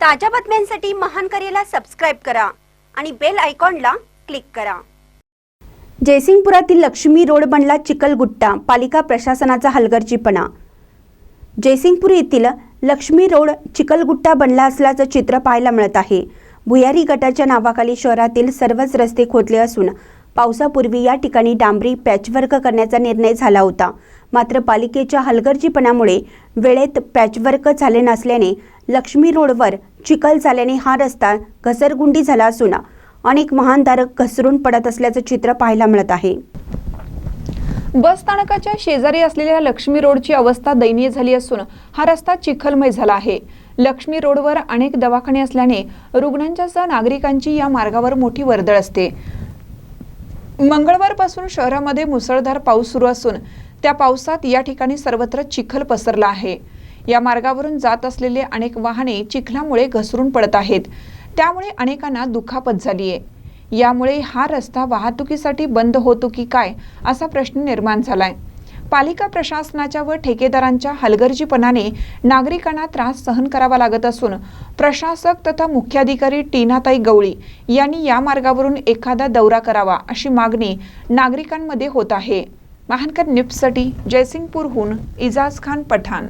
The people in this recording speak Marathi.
ताज्या बातम्यांसाठी महान करेला सबस्क्राईब करा आणि बेल आयकॉनला क्लिक करा. जयसिंगपुरातील लक्ष्मी रोड बनला चिखलगुट्टा पालिका प्रशासनाचा हलगर्जीपणा. जयसिंगपूर येथील लक्ष्मी रोड चिखलगुट्टा बनला असल्याचं चित्र पाहायला मिळत आहे. भुयारी गटाच्या नावाखाली शहरातील सर्वच रस्ते खोदले असून पावसापूर्वी या ठिकाणी डांबरी पॅचवर्क करण्याचा निर्णय झाला होता. मात्र पालिकेच्या हलगर्जीपणामुळे वेळेत पॅचवर्क झाले नसल्याने लक्ष्मी रोडवर चिखल झाल्याने हा रस्ता घसरगुंडी झाला असून अनेक वाहनधारक घसरून पडत असल्याचं चित्र पाहायला मिळत आहे. बस स्थानकाच्या शेजारी असलेल्या लक्ष्मी रोडची अवस्था दयनीय झाली असून हा रस्ता चिखलमय झाला आहे. लक्ष्मी रोडवर अनेक दवाखाने असल्याने रुग्णांच्यासह नागरिकांची या मार्गावर मोठी वर्दळ असते. मंगळवारपासून शहरामध्ये मुसळधार पाऊस सुरू असून त्या पावसात या ठिकाणी सर्वत्र चिखल पसरला आहे. या मार्गावरून जात असलेले अनेक वाहने चिखलामुळे घसरून पडत आहेत. त्यामुळे अनेकांना दुखापत झाली आहे यामुळे हा रस्ता वाहतुकीसाठी बंद होतो की काय असा प्रश्न निर्माण झालाय. पालिका प्रशासनाच्या व ठेकेदारांच्या हलगर्जीपणाने नागरिकांना त्रास सहन करावा लागत असून प्रशासक तथा मुख्याधिकारी टीनाताई गवळी यांनी या मार्गावरून एखादा दौरा करावा अशी मागणी नागरिकांमध्ये होत आहे. महानकर निप्ससाठी जयसिंगपूरहून इजाज खान पठाण.